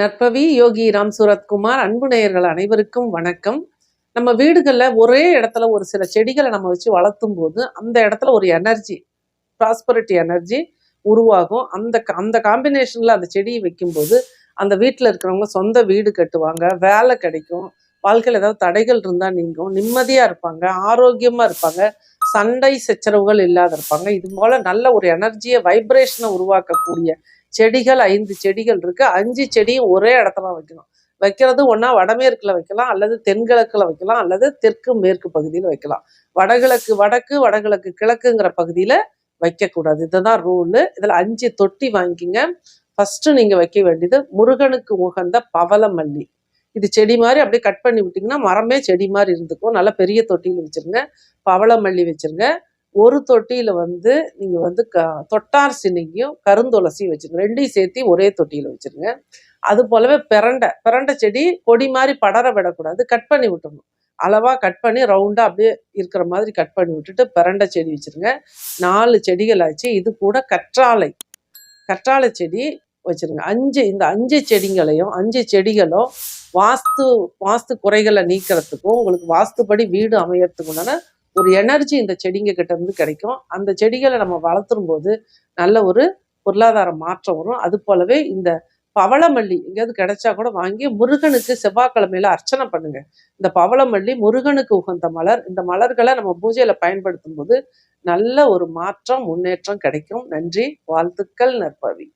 நற்பவி யோகி ராம் சூரத்குமார் அன்பு நேயர்கள் அனைவருக்கும் வணக்கம். நம்ம வீடுகளில் ஒரே இடத்துல ஒரு சில செடிகளை நம்ம வச்சு வளர்த்தும் போது அந்த இடத்துல ஒரு எனர்ஜி ப்ராஸ்பரிட்டி எனர்ஜி உருவாகும். அந்த க- அந்த காம்பினேஷனில் அந்த செடியை வைக்கும்போது அந்த வீட்டில் இருக்கிறவங்க சொந்த வீடு கட்டுவாங்க வேலை கிடைக்கும் வாழ்க்கையில் ஏதாவது தடைகள் இருந்தால் நீங்கும் நிம்மதியாக இருப்பாங்க ஆரோக்கியமாக இருப்பாங்க சண்டை சச்சரவுகள் இல்லாத இருப்பாங்க. இது போல நல்ல ஒரு எனர்ஜியை வைப்ரேஷனை உருவாக்கக்கூடிய செடிகள் ஐந்து செடிகள் இருக்கு. அஞ்சு செடியும் ஒரே இடத்துல வைக்கணும். வைக்கிறது ஒன்றா வடமேற்கில் வைக்கலாம் அல்லது தென்கிழக்கில் வைக்கலாம் அல்லது தெற்கு மேற்கு பகுதியில் வைக்கலாம். வடகிழக்கு வடக்கு வடகிழக்கு கிழக்குங்கிற பகுதியில் வைக்கக்கூடாது. இதுதான் ரூலு. இதில் அஞ்சு தொட்டி வாங்கிக்கிங்க. ஃபஸ்ட்டு நீங்கள் வைக்க வேண்டியது முருகனுக்கு உகந்த பவளமல்லி. இது செடி மாதிரி அப்படியே கட் பண்ணி விட்டிங்கன்னா மரமே செடி மாதிரி இருந்துக்கும். நல்ல பெரிய தொட்டியில் வச்சுருங்க. பவளமல்லி வச்சுருங்க. ஒரு தொட்டியில் வந்து நீங்கள் வந்து க தொட்டார் சினிங்கியும் கருந்துளசியும் வச்சுருங்க. ரெண்டையும் சேர்த்து ஒரே தொட்டியில் வச்சுருங்க. அது போலவே பிரண்டை பிரண்டை செடி கொடி மாதிரி படர விடக்கூடாது. கட் பண்ணி விட்டுணும் அளவாக கட் பண்ணி ரவுண்டாக அப்படியே இருக்கிற மாதிரி கட் பண்ணி விட்டுட்டு பிரண்டை செடி வச்சுருங்க. நாலு செடிகள் ஆச்சு. இது கூட கற்றாழை. கற்றாழை செடி வச்சுருங்க. அஞ்சு இந்த அஞ்சு செடிங்களையும் அஞ்சு செடிகளும் வாஸ்து வாஸ்து குறைகளை நீக்கிறதுக்கும் உங்களுக்கு வாஸ்துப்படி வீடு அமையறதுக்கு உண்டான ஒரு எனர்ஜி இந்த செடிங்க கிட்ட இருந்து கிடைக்கும். அந்த செடிகளை நம்ம வளர்த்தும் போது நல்ல ஒரு பொருளாதார மாற்றம் வரும். அது போலவே இந்த பவளமல்லி எங்கேயாவது கிடைச்சா கூட வாங்கி முருகனுக்கு செவ்வாய்க்கிழமையில அர்ச்சனை பண்ணுங்க. இந்த பவளமல்லி முருகனுக்கு உகந்த மலர். இந்த மலர்களை நம்ம பூஜையில பயன்படுத்தும் போது நல்ல ஒரு மாற்றம் முன்னேற்றம் கிடைக்கும். நன்றி. வாழ்த்துக்கள் நற்பவி.